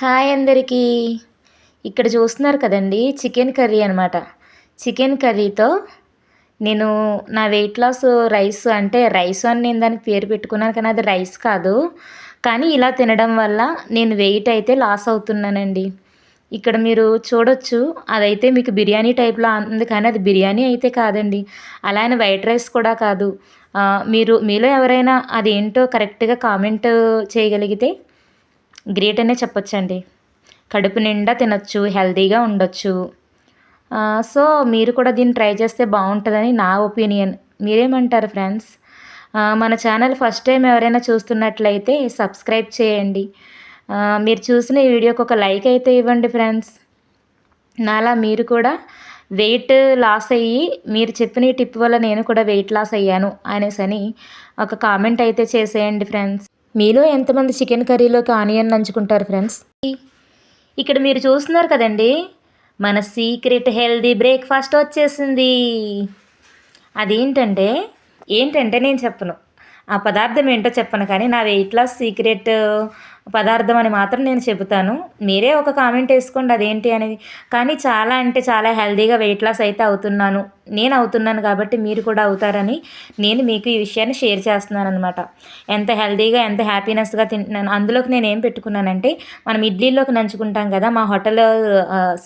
Hi అందరికీ. ఇక్కడ చూస్తున్నారు కదండి చికెన్ కర్రీ అనమాట చికెన్ కర్రీతో నేను నా వెయిట్ లాస్ రైస్ అంటే రైస్ అని నేను దానికి పేరు పెట్టుకున్నాను కానీ అది రైస్ కాదు. కానీ ఇలా తినడం వల్ల నేను వెయిట్ అయితే లాస్ అవుతున్నానండి. ఇక్కడ మీరు చూడొచ్చు అదైతే మీకు బిర్యానీ టైప్లో ఉంది కానీ అది బిర్యానీ అయితే కాదండి. అలానే వైట్ రైస్ కూడా కాదు. మీరు మీలో ఎవరైనా అదేంటో కరెక్ట్గా కామెంట్ చేయగలిగితే గ్రేట్ అనే చెప్పొచ్చండి. కడుపు నిండా తినొచ్చు హెల్తీగా ఉండొచ్చు. సో మీరు కూడా దీన్ని ట్రై చేస్తే బాగుంటుందని నా ఒపీనియన్. మీరేమంటారు ఫ్రెండ్స్? మన ఛానల్ ఫస్ట్ టైం ఎవరైనా చూస్తున్నట్లయితే సబ్స్క్రైబ్ చేయండి. మీరు చూసిన ఈ వీడియోకి ఒక లైక్ అయితే ఇవ్వండి ఫ్రెండ్స్. నాలా మీరు కూడా వెయిట్ లాస్ అయ్యి మీరు చెప్పిన ఈ టిప్ వల్ల నేను కూడా వెయిట్ లాస్ అయ్యాను అనేసని ఒక కామెంట్ అయితే చేసేయండి ఫ్రెండ్స్. మీలో ఎంతమంది చికెన్ కర్రీలోకి ఆనియన్ నంచుకుంటారు ఫ్రెండ్స్? ఇక్కడ మీరు చూస్తున్నారు కదండి మన సీక్రెట్ హెల్దీ బ్రేక్ఫాస్ట్ వచ్చేసింది. అదేంటంటే ఏంటంటే నేను చెప్పను. ఆ పదార్థం ఏంటో చెప్పను కానీ నా వెయిట్ లాస్ సీక్రెట్ పదార్థం అని మాత్రం నేను చెబుతాను. మీరే ఒక కామెంట్ వేసుకోండి అదేంటి అనేది. కానీ చాలా అంటే చాలా హెల్దీగా వెయిట్ లాస్ అయితే అవుతున్నాను. నేను అవుతున్నాను కాబట్టి మీరు కూడా అవుతారని నేను మీకు ఈ విషయాన్ని షేర్ చేస్తున్నాను అనమాట ఎంత హెల్దీగా ఎంత హ్యాపీనెస్గా తింటున్నాను అందులోకి నేను ఏం పెట్టుకున్నానంటే మనం ఇడ్లీలోకి నంచుకుంటాం కదా మా హోటల్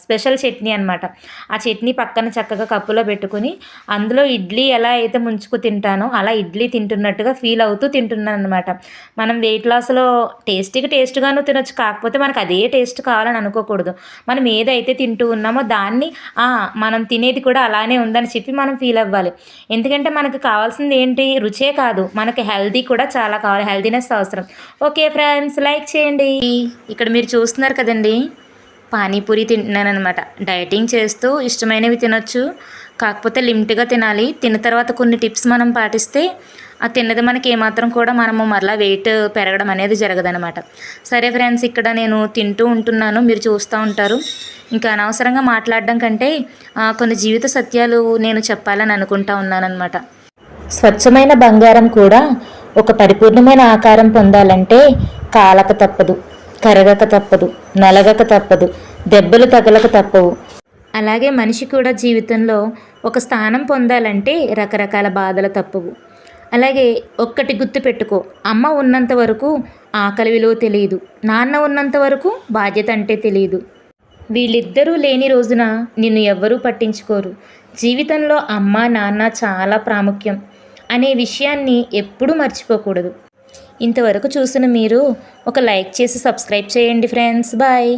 స్పెషల్ చట్నీ అనమాట ఆ చట్నీ పక్కన చక్కగా కప్పులో పెట్టుకుని అందులో ఇడ్లీ ఎలా అయితే ముంచుకు తింటానో అలా ఇడ్లీ తింటున్నట్టుగా ఫీల్ అవుతూ తింటున్నాను అనమాట మనం వెయిట్ లాస్లో టేస్టీగా టేస్ట్గాను తినొచ్చు. కాకపోతే మనకు అదే టేస్ట్ కావాలని అనుకోకూడదు. మనం ఏదైతే తింటూ ఉన్నామో దాన్ని మనం తినేది కూడా అలానే ఉందని చెప్పి మనం ఫీల్ అవ్వాలి. ఎందుకంటే మనకు కావాల్సింది ఏంటి? రుచే కాదు. మనకి హెల్దీ కూడా చాలా కావాలి. హెల్దీనెస్ అవసరం. ఓకే ఫ్రెండ్స్ లైక్ చేయండి. ఇక్కడ మీరు చూస్తున్నారు కదండి? పానీపూరి తింటున్నాను అనమాట డైటింగ్ చేస్తూ ఇష్టమైనవి తినొచ్చు. కాకపోతే లిమిట్గా తినాలి. తిన్న తర్వాత కొన్ని టిప్స్ మనం పాటిస్తే ఆ తిన్నది మనకి ఏమాత్రం కూడా మనము మరలా వెయిట్ పెరగడం అనేది జరగదనమాట సరే ఫ్రెండ్స్ ఇక్కడ నేను తింటూ ఉంటున్నాను. మీరు చూస్తూ ఉంటారు. ఇంకా అనవసరంగా మాట్లాడడం కంటే కొన్ని జీవిత సత్యాలు నేను చెప్పాలని అనుకుంటా ఉన్నానన్నమాట. స్వచ్ఛమైన బంగారం కూడా ఒక పరిపూర్ణమైన ఆకారం పొందాలంటే కాలక తప్పదు కరగక తప్పదు నలగక తప్పదు దెబ్బలు తగలక తప్పవు. అలాగే మనిషి కూడా జీవితంలో ఒక స్థానం పొందాలంటే రకరకాల బాధలు తప్పవు. అలాగే ఒక్కటి గుర్తు పెట్టుకో. అమ్మ ఉన్నంత వరకు ఆకలి విలువ తెలియదు. నాన్న ఉన్నంత వరకు బాధ్యత అంటే తెలియదు. వీళ్ళిద్దరూ లేని రోజున నిన్ను ఎవ్వరూ పట్టించుకోరు. జీవితంలో అమ్మ నాన్న చాలా ప్రాముఖ్యం అనే విషయాన్ని ఎప్పుడూ మర్చిపోకూడదు. ఇంతవరకు చూసిన మీరు ఒక లైక్ చేసి సబ్స్క్రైబ్ చేయండి ఫ్రెండ్స్. బాయ్.